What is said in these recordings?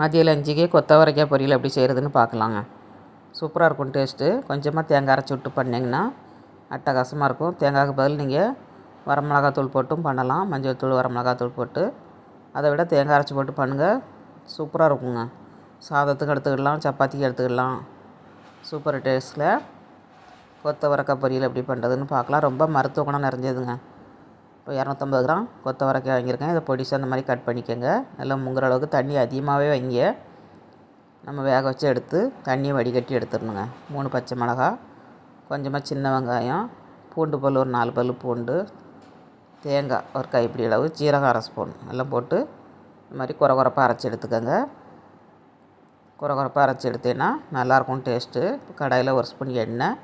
மதிய லஞ்சுக்கு கொத்தவரைக்காய் பொரியல் எப்படி செய்கிறதுன்னு பார்க்கலாங்க. சூப்பராக இருக்கும் டேஸ்ட்டு. கொஞ்சமாக தேங்காய் அரைச்சி விட்டு பண்ணிங்கன்னா அட்டகாசமாக இருக்கும். தேங்காய்க்கு பதில் நீங்கள் வரமிளகாத்தூள் போட்டும் பண்ணலாம். மஞ்சள் தூள் வரமிளகாத்தூள் போட்டு அதை விட தேங்காய் அரைச்சி போட்டு பண்ணுங்கள் சூப்பராக இருக்குங்க. சாதத்துக்கு எடுத்துக்கிடலாம் சப்பாத்திக்கு எடுத்துக்கிடலாம். சூப்பர் டேஸ்ட்டில் கொத்தவரக்காய் பொரியல் எப்படி பண்ணுறதுன்னு பார்க்கலாம். ரொம்ப மருத்துவ குணம் நிறைஞ்சதுங்க. இப்போ இரநூத்தம்பது கிராம் கொத்தவரக்காய் வாங்கியிருக்கேன். இதை பொடிசாக அந்த மாதிரி கட் பண்ணிக்கோங்க. நல்லா முங்குற அளவுக்கு தண்ணி அதிகமாகவே வைங்க. நம்ம வேக வச்சு எடுத்து தண்ணியை வடிகட்டி எடுத்துடணுங்க. மூணு பச்சை மிளகா கொஞ்சமாக சின்ன வெங்காயம் பூண்டு பல் ஒரு நாலு பல் பூண்டு தேங்காய் ஒரு கைப்பிடி அளவு ஜீரகம் அரை ஸ்பூன் எல்லாம் போட்டு இந்த மாதிரி குறை குறைப்பாக அரைச்சி எடுத்துக்கோங்க. குறை குறைப்பாக அரைச்சி எடுத்தேன்னா நல்லாயிருக்கும் டேஸ்ட்டு. கடாயில் ஒரு ஸ்பூன் எண்ணெய்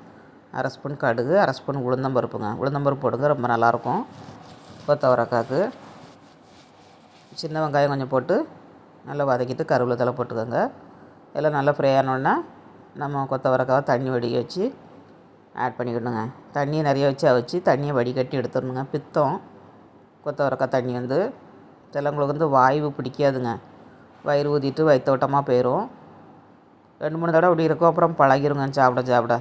அரை ஸ்பூன் கடுகு அரை ஸ்பூன் உளுந்தம்பருப்புங்க. உளுந்தம்பருப்பு போடுங்க ரொம்ப நல்லாயிருக்கும். கொத்தவரக்காய்க்கு சின்ன வெங்காயம் கொஞ்சம் போட்டு நல்லா வதக்கிட்டு கருவேப்பிலை போட்டுக்கோங்க. எல்லாம் நல்லா ஃப்ரை ஆனோடனே நம்ம கொத்தவரக்காவை தண்ணி வடிக்க வச்சு ஆட் பண்ணிக்கணுங்க. தண்ணியை நிறைய வச்சு வச்சு தண்ணியை வடிகட்டி எடுத்துடணுங்க. பித்தம் கொத்தவரக்காய் தண்ணி வந்து சிலவங்களுக்கு வந்து வாய்வு பிடிக்காதுங்க. வயிறு ஊதிட்டு வயிற்றோட்டமாக போயிடும் ரெண்டு மூணு தடவை அப்படி இருக்கும். அப்புறம் பழகிருங்க. சாப்பிட சாப்பிட.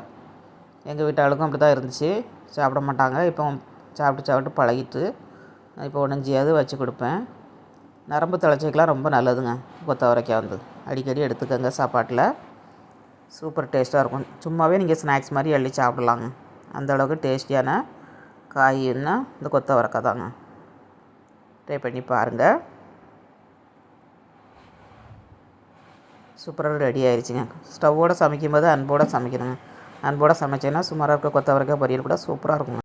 எங்கள் வீட்டாளுக்கும் அப்படி தான் இருந்துச்சு. சாப்பிட மாட்டாங்க. இப்போ சாப்பிட்டு சாப்பிட்டு பழகிட்டு இப்போ உடஞ்சியாவது வச்சு கொடுப்பேன். நரம்பு தளர்ச்சிக்கெலாம் ரொம்ப நல்லதுங்க. கொத்தவரைக்காய் வந்து. அடிக்கடி எடுத்துக்கோங்க சாப்பாட்டில். சூப்பர் டேஸ்ட்டாக இருக்கும். சும்மாவே நீங்கள் ஸ்நாக்ஸ் மாதிரி அள்ளி சாப்பிட்லாங்க. அந்த அளவுக்கு டேஸ்டியான காய்னா இந்த கொத்தவரக்காய் தாங்க. ட்ரை பண்ணி பாருங்கள் சூப்பராக ரெடி ஆயிடுச்சுங்க ஸ்டவ்வோடு சமைக்கும்போது அன்போடு சமைக்கணுங்க. அன்போடு சமைச்சேன்னா சுமாராக இருக்க கொத்தவரக்காய் பொரியல் கூட சூப்பராக இருக்குங்க.